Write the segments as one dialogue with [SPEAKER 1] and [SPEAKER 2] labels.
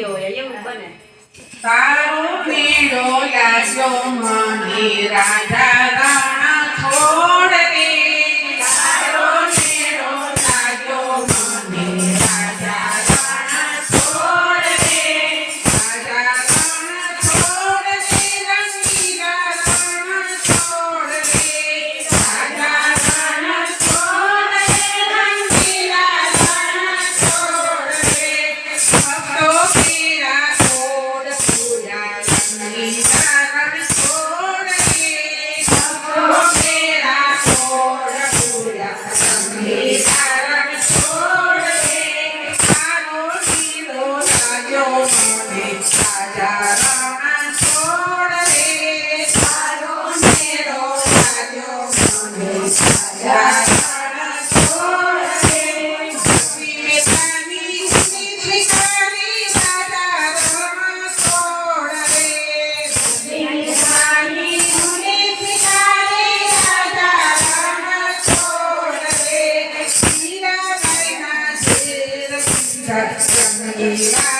[SPEAKER 1] ગયો હોય એવું બને.
[SPEAKER 2] તારો પીળો લાગ્યો મને Radha Sat Sat Sat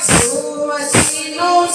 [SPEAKER 2] So I see no